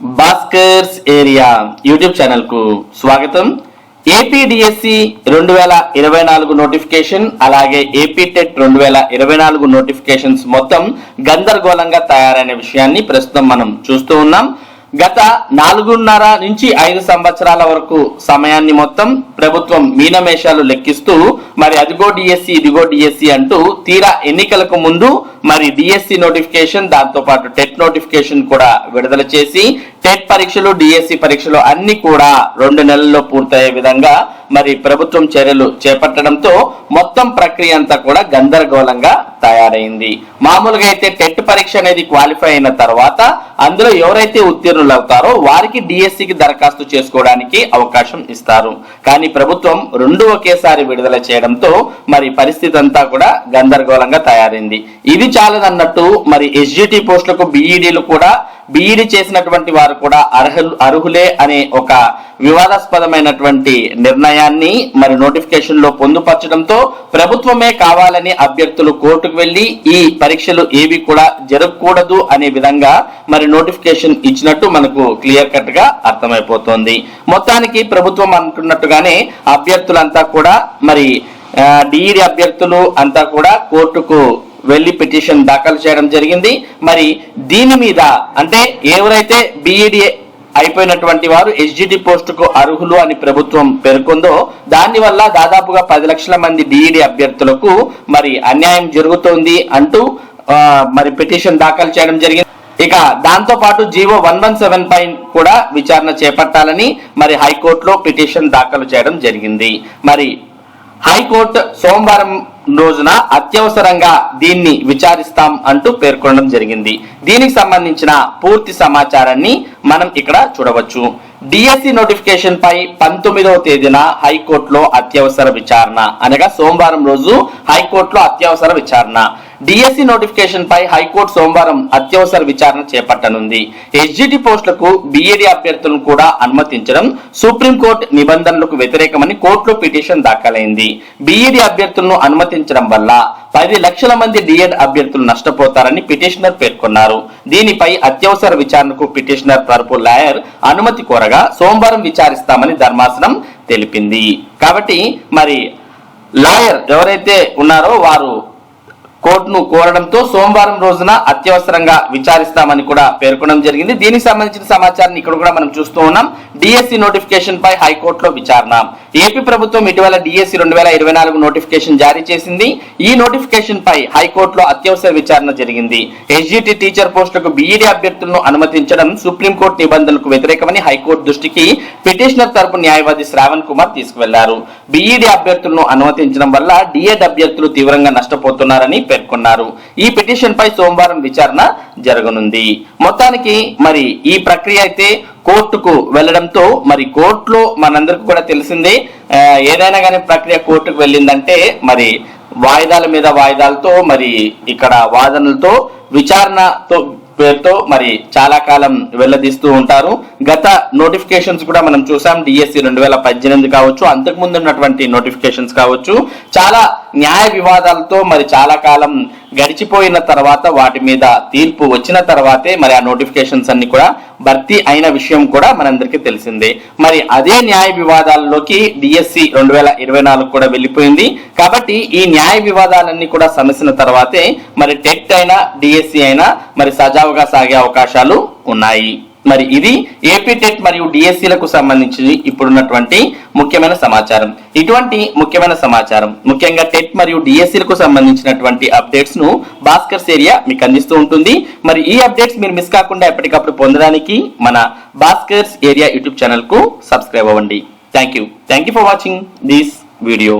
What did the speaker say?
Bhaskar's area YouTube ఛానల్కు స్వాగతం. APDSC రెండు వేల ఇరవై నాలుగు నోటిఫికేషన్ అలాగే ఏపీ టెట్ రెండు వేల ఇరవై నాలుగు నోటిఫికేషన్స్ మొత్తం గందరగోళంగా తయారైన విషయాన్ని ప్రస్తుతం మనం చూస్తూ ఉన్నాం. గత నాలుగున్నర నుంచి ఐదు సంవత్సరాల వరకు సమయాన్ని మొత్తం ప్రభుత్వం మీనమేషాలు లెక్కిస్తూ మరి అదిగో డిఎస్సి ఇదిగో డిఎస్సి అంటూ తీరా ఎన్నికలకు ముందు మరి డిఎస్సి నోటిఫికేషన్ దాంతో పాటు టెట్ నోటిఫికేషన్ కూడా విడుదల చేసి టెట్ పరీక్షలు డిఎస్సి పరీక్షలు అన్ని కూడా రెండు నెలల్లో పూర్తయ్యే విధంగా మరి ప్రభుత్వం చర్యలు చేపట్టడంతో మొత్తం ప్రక్రియ అంతా కూడా గందరగోళంగా తయారైంది. మామూలుగా అయితే టెట్ పరీక్ష అనేది క్వాలిఫై అయిన తర్వాత అందులో ఎవరైతే ఉత్తీర్ణులు అవుతారో వారికి డిఎస్సికి దరఖాస్తు చేసుకోవడానికి అవకాశం ఇస్తారు. కానీ ప్రభుత్వం రెండు ఒకేసారి విడుదల చేయడంతో మరి పరిస్థితి అంతా కూడా గందరగోళంగా తయారైంది. ఇది చాలదన్నట్టు మరి ఎస్జిటి పోస్టులకు బీఈడీలు కూడా బీఈడి చేసినటువంటి వారు కూడా అర్హులు అర్హులే అనే ఒక వివాదాస్పదమైనటువంటి నిర్ణయాన్ని మరి నోటిఫికేషన్లో పొందుపరచడంతో ప్రభుత్వమే కావాలని అభ్యర్థులు కోర్టుకు వెళ్ళి ఈ పరీక్షలు ఏవి కూడా జరగకూడదు అనే విధంగా మరి నోటిఫికేషన్ ఇచ్చినట్టు మనకు క్లియర్ కట్గా అర్థమైపోతోంది. మొత్తానికి ప్రభుత్వం అనుకున్నట్టుగానే అభ్యర్థులంతా కూడా మరి డిఈడి అభ్యర్థులు అంతా కూడా కోర్టుకు వెళ్ళి పిటిషన్ దాఖలు చేయడం జరిగింది. మరి దీని మీద అంటే ఎవరైతే బీఈడి అయిపోయినటువంటి వారు ఎస్జిటి పోస్టుకు అర్హులు అని ప్రభుత్వం పేర్కొందో దానివల్ల దాదాపుగా పది లక్షల మంది డిఈడి అభ్యర్థులకు మరి అన్యాయం జరుగుతోంది అంటూ మరి పిటిషన్ దాఖలు చేయడం జరిగింది. ఇక దాంతో పాటు జీవో వన్ వన్ సెవెన్ పై కూడా విచారణ చేపట్టాలని మరి హైకోర్టులో పిటిషన్ దాఖలు చేయడం జరిగింది. మరి హైకోర్టు సోమవారం రోజున అత్యవసరంగా దీన్ని విచారిస్తాం అంటూ పేర్కొనడం జరిగింది. దీనికి సంబంధించిన పూర్తి సమాచారాన్ని మనం ఇక్కడ చూడవచ్చు. డిఎస్సి నోటిఫికేషన్ పై పంతొమ్మిదవ తేదీన హైకోర్టులో అత్యవసర విచారణ అనగా సోమవారం రోజు హైకోర్టులో అత్యవసర విచారణ. డిఎస్సి నోటిఫికేషన్ పై హైకోర్టు సోమవారం అత్యవసర విచారణ చేపట్టనుంది. ఎస్జిటి పోస్టులకు బిఏడి అభ్యర్థులను కూడా అనుమతించడం సుప్రీంకోర్టు నిబంధనలకు వ్యతిరేకమని కోర్టులో పిటిషన్ దాఖలైంది. బిఈడి అభ్యర్థులను అనుమతించడం వల్ల పది లక్షల మంది డిఎడ్ అభ్యర్థులు నష్టపోతారని పిటిషనర్ పేర్కొన్నారు. దీనిపై అత్యవసర విచారణకు పిటిషనర్ తరపు లాయర్ అనుమతి కోరగా సోమవారం విచారిస్తామని ధర్మాసనం తెలిపింది. కాబట్టి మరి లాయర్ ఎవరైతే ఉన్నారో వారు కోర్టును కోరడంతో సోమవారం రోజున అత్యవసరంగా విచారిస్తామని కూడా పేర్కొనడం జరిగింది. దీనికి సంబంధించిన సమాచారాన్ని ఇక్కడ కూడా మనం చూస్తూ ఉన్నాం. డిఎస్సి నోటిఫికేషన్ పై హైకోర్టులో విచారణ. ఏపీ ప్రభుత్వం ఇటీవల డిఎస్సి రెండు వేల ఇరవై నాలుగు నోటిఫికేషన్ జారీ చేసింది. ఈ నోటిఫికేషన్ పై హైకోర్టులో అత్యవసర విచారణ జరిగింది. ఎస్జిటి టీచర్ పోస్టులకు బీఈడి అభ్యర్థులను అనుమతించడం సుప్రీంకోర్టు నిబంధనలకు వ్యతిరేకమని హైకోర్టు దృష్టికి పిటిషనర్ తరపు న్యాయవాది శ్రావణ్ కుమార్ తీసుకువెళ్ళారు. బీఈడి అభ్యర్థులను అనుమతించడం వల్ల డిఎడ్ అభ్యర్థులు తీవ్రంగా నష్టపోతున్నారని పేర్కొన్నారు. ఈ పిటిషన్ పై సోమవారం విచారణ జరగనుంది. మొత్తానికి మరి ఈ ప్రక్రియ అయితే కోర్టుకు వెళ్ళడంతో మరి కోర్టులో మనందరికి కూడా తెలిసిందే ఏదైనా కానీ ప్రక్రియ కోర్టుకు వెళ్ళిందంటే మరి వాయిదాల మీద వాయిదాలతో మరి ఇక్కడ వాదనలతో విచారణతో పేరుతో మరి చాలా కాలం వెల్లదీస్తూ ఉంటారు. గత నోటిఫికేషన్స్ కూడా మనం చూసాం. డిఎస్సి రెండు వేల పద్దెనిమిది కావచ్చు. అంతకు ముందు ఉన్నటువంటి నోటిఫికేషన్స్ కావచ్చు. చాలా న్యాయ వివాదాలతో మరి చాలా కాలం గడిచిపోయిన తర్వాత వాటి మీద తీర్పు వచ్చిన తర్వాతే మరి ఆ నోటిఫికేషన్స్ అన్ని కూడా భర్తీ అయిన విషయం కూడా మనందరికీ తెలిసిందే. మరి అదే న్యాయ వివాదాల్లోకి డిఎస్సి రెండు వేల ఇరవై నాలుగు కూడా వెళ్ళిపోయింది. కాబట్టి ఈ న్యాయ వివాదాలన్నీ కూడా సమసిన తర్వాతే మరి టెట్ అయినా డిఎస్సి అయినా మరి సజావుగా సాగే అవకాశాలు ఉన్నాయి. మరి ఇది ఏపీ టెట్ మరియు డిఎస్సీలకు సంబంధించి ఇప్పుడున్నటువంటి ముఖ్యమైన సమాచారం. ఇటువంటి ముఖ్యమైన సమాచారం ముఖ్యంగా టెట్ మరియు డిఎస్సీలకు సంబంధించినటువంటి అప్డేట్స్ను భాస్కర్స్ ఏరియా మీకు అందిస్తూ ఉంటుంది. మరి ఈ అప్డేట్స్ మీరు మిస్ కాకుండా ఎప్పటికప్పుడు పొందడానికి మన భాస్కర్స్ ఏరియా యూట్యూబ్ ఛానల్కు సబ్స్క్రైబ్ అవ్వండి. Thank you thank you for watching this video